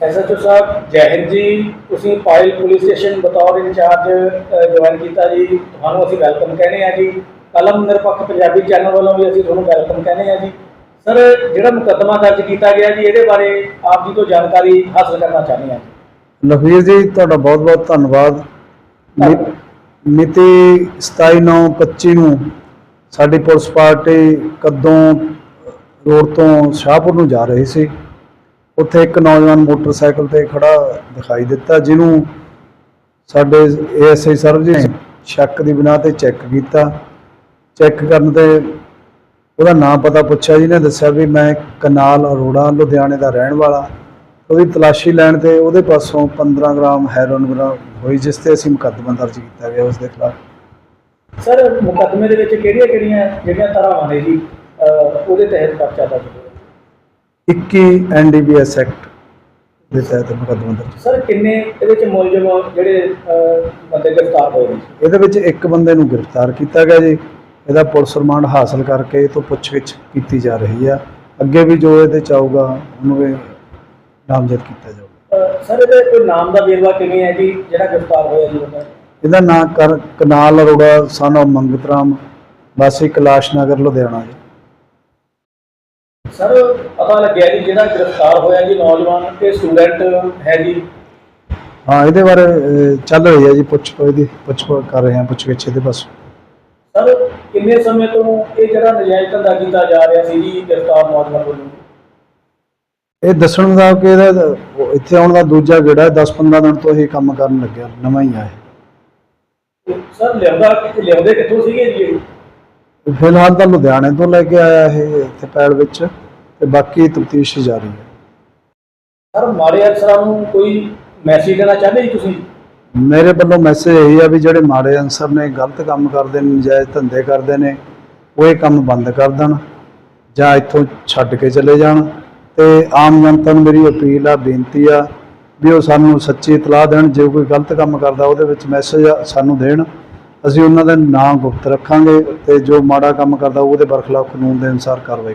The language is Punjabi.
ਐਸਐਚਓ ਸਾਹਿਬ ਜੈ ਹਿੰਦ ਜੀ। ਤੁਸੀਂ ਪਾਇਲ ਪੁਲਿਸ ਸਟੇਸ਼ਨ ਬਤੌਰ ਇੰਚਾਰਜ ਜੁਆਇਨ ਕੀਤਾ ਜੀ। ਤੁਹਾਨੂੰ ਅਸੀਂ ਵੈਲਕਮ ਕਹਿੰਦੇ ਆ ਜੀ। ਕਲਮ ਨਿਰਪੱਖ ਪੰਜਾਬੀ ਚੈਨਲ ਵੱਲੋਂ ਵੀ ਅਸੀਂ ਤੁਹਾਨੂੰ ਵੈਲਕਮ ਕਹਿੰਦੇ ਆ ਜੀ। ਸਰ ਜਿਹੜਾ ਮੁਕੱਦਮਾ ਦਰਜ ਕੀਤਾ ਗਿਆ ਜੀ ਇਹਦੇ ਬਾਰੇ ਆਪ ਜੀ ਤੋਂ ਜਾਣਕਾਰੀ ਹਾਸਲ ਕਰਨਾ ਚਾਹੁੰਦੇ ਹਾਂ ਲਖਵੀਰ ਜੀ ਤੁਹਾਡਾ ਬਹੁਤ-ਬਹੁਤ ਧੰਨਵਾਦ। ਮਿਤੀ 27/9/25 ਨੂੰ ਸਾਡੀ ਪੁਲਿਸ ਪਾਰਟੀ ਕਦੋਂ ਰੋਡ ਤੋਂ ਸ਼ਾਹਪੁਰ ਨੂੰ ਜਾ ਰਹੀ ਸੀ? ਉੱਥੇ ਇੱਕ ਨੌਜਵਾਨ ਮੋਟਰਸਾਈਕਲ ਤੇ ਖੜਾ ਦਿਖਾਈ ਦਿੱਤਾ ਜਿਹਨੂੰ ਸਾਡੇ ਏਐਸਆਈ ਸਰਬਜੀਤ ਸਿੰਘ ਸ਼ੱਕ ਦੀ ਬਿਨਾ ਤੇ ਚੈੱਕ ਕੀਤਾ। ਚੈੱਕ ਕਰਨ ਤੇ ਉਹਦਾ ਨਾਮ ਪਤਾ ਪੁੱਛਿਆ ਜੀ ਨੇ ਦੱਸਿਆ ਵੀ ਮੈਂ ਕਨਾਲ ਅਰੋੜਾ ਲੁਧਿਆਣੇ ਦਾ ਰਹਿਣ ਵਾਲਾ। ਉਹਦੀ ਤਲਾਸ਼ੀ ਲੈਣ ਤੇ ਉਹਦੇ ਪਾਸੋਂ 15 ਗ੍ਰਾਮ ਹੈਰੋਇਨ ਹੋਈ ਜਿਸ ਤੇ ਅਸੀਂ ਮੁਕੱਦਮਾ ਦਰਜ ਕੀਤਾ ਗਿਆ ਉਸ ਦੇ ਖਿਲਾਫ। ਸਰ ਮੁਕੱਦਮੇ ਦੇ ਵਿੱਚ ਕਿਹੜੀਆਂ ਕਿਹੜੀਆਂ ਜਿਹੜੀਆਂ ਧਾਰਾਵਾਂ ਨੇ ਜੀ? ਉਹਦੇ ਤਹਿਤ ਪਰਚਾ ਦਰਜ ਹੋਇਆ। 21 ਐਨਡੀਪੀਐਸ ਐਕਟ ਦੇ ਤਹਿਤ ਮੁਕੱਦਮਾ ਦਰਜ ਸਰ ਕਿੰਨੇ ਇਹਦੇ ਵਿੱਚ ਮੁਲਜ਼ਮ ਜਿਹੜੇ ਅਹ, ਬੰਦੇ ਗ੍ਰਿਫਤਾਰ ਹੋਏ ਨੇ? ਇਹਦੇ ਵਿੱਚ ਇੱਕ ਬੰਦੇ ਨੂੰ ਗ੍ਰਿਫਤਾਰ ਕੀਤਾ ਗਿਆ ਜੀ। ਇਹਦਾ ਪੁਲਿਸ ਰਿਮਾਂਡ ਹਾਸਲ ਕਰਕੇ ਇਹ ਤੋਂ ਪੁੱਛਗਿੱਛ ਕੀਤੀ ਜਾ ਰਹੀ ਆ। ਅੱਗੇ ਵੀ ਜੋ ਇਹਦੇ ਚ ਆਊਗਾ ਉਹਨੂੰ ਵੀ ਨਾਮਜ਼ਦ ਕੀਤਾ ਜਾਊਗਾ। ਅਹ, ਸਰ ਇਹਦੇ ਕੋਈ ਨਾਮ ਦਾ ਵੇਰਵਾ ਕਿਵੇਂ ਹੈ ਜੀ ਜਿਹੜਾ ਗ੍ਰਿਫਤਾਰ ਹੋਇਆ ਜੀ ਬੰਦਾ ਇਹਦਾ ਨਾਮ ਕਰ ਕਨਾਲ ਅਰੋੜਾ ਸਨ of ਮੰਗਤ ਰਾਮ ਵਾਸੀ ਕੈਲਾਸ਼ ਨਗਰ ਲੁਧਿਆਣਾ ਜੀ। ਸਰ ਪਤਾ ਲੱਗਿਆ ਜੀ ਜਿਹੜਾ ਗ੍ਰਿਫਤਾਰ ਹੋਇਆ ਜੀ ਨੌਜਵਾਨ ਤੇ ਸਟੂਡੈਂਟ ਹੈ ਜੀ। ਹਾਂ ਇਹਦੇ ਬਾਰੇ ਅਹ, ਚੱਲ ਰਹੀ ਹੈ ਜੀ ਪੁੱਛ ਇਹਦੀ ਪੁੱਛ ਕਰ ਰਹੇ ਹਾਂ ਪੁੱਛ ਗਿੱਛ ਇਹਦੇ ਪਾਸ ਸਰ ਕਿੰਨੇ ਸਮੇਂ ਤੋਂ ਇਹ ਜਿਹੜਾ ਨਜਾਇਜ਼ ਧੰਦਾ ਕੀਤਾ ਜਾ ਰਿਹਾ ਸੀ ਜੀ ਗ੍ਰਿਫਤਾਰ ਨੌਜਵਾਨ ਵੱਲੋਂ ਇਹ ਦੱਸਣ ਦਾ ਕਿ ਇਹਦਾ ਉਹ ਇੱਥੇ ਆਉਣ ਦਾ ਦੂਜਾ ਗੇੜਾ 10-15 ਦਿਨ ਤੋਂ ਇਹ ਕੰਮ ਕਰਨ ਲੱਗਿਆ ਨਵਾਂ ਹੀ ਆ ਤੇ ਸਰ ਲਿਆਉਂਦਾ ਲਿਆਉਂਦੇ ਕਿੱਥੋਂ ਸੀਗੇ ਜੀ ਇਹ? ਇਹ ਫਿਲਹਾਲ ਤਾਂ ਲੁਧਿਆਣੇ ਤੋਂ ਲੈ ਕੇ ਆਇਆ ਇਹ ਇੱਥੇ ਪੈੜ ਵਿੱਚ। ਤੇ ਬਾਕੀ ਤਫਤੀਸ਼ ਜਾਰੀ ਹੈ। ਸਰ ਮਾੜੇ ਅਫਸਰਾਂ ਨੂੰ ਕੋਈ ਮੈਸੇਜ ਦੇਣਾ ਚਾਹੁੰਦੇ ਜੀ ਤੁਸੀਂ? ਮੇਰੇ ਵੱਲੋਂ ਮੈਸੇਜ ਇਹੀ ਆ ਵੀ ਜਿਹੜੇ ਮਾੜੇ ਅਨਸਰ ਨੇ ਗਲਤ ਕੰਮ ਕਰਦੇ ਨੇ ਨਜਾਇਜ਼ ਧੰਦੇ ਕਰਦੇ ਨੇ ਉਹ ਇਹ ਕੰਮ ਬੰਦ ਕਰ ਦੇਣ ਜਾਂ ਇੱਥੋਂ ਛੱਡ ਕੇ ਚਲੇ ਜਾਣ। ਤੇ ਆਮ ਜਨਤਾ ਨੂੰ ਮੇਰੀ ਅਪੀਲ ਆ ਬੇਨਤੀ ਆ ਵੀ ਉਹ ਸਾਨੂੰ ਸੱਚੀ ਇਤਲਾਹ ਦੇਣ ਜੇ ਕੋਈ ਗਲਤ ਕੰਮ ਕਰਦਾ ਉਹਦੇ ਵਿੱਚ ਮੈਸੇਜ ਸਾਨੂੰ ਦੇਣ। ਅਸੀਂ ਉਹਨਾਂ ਦਾ ਨਾਮ ਗੁਪਤ ਰੱਖਾਂਗੇ ਤੇ ਜੋ ਮਾੜਾ ਕੰਮ ਕਰਦਾ ਉਹਦੇ ਬਰਖਲਾਫ ਕਾਨੂੰਨ ਦੇ ਅਨੁਸਾਰ ਕਾਰਵਾਈ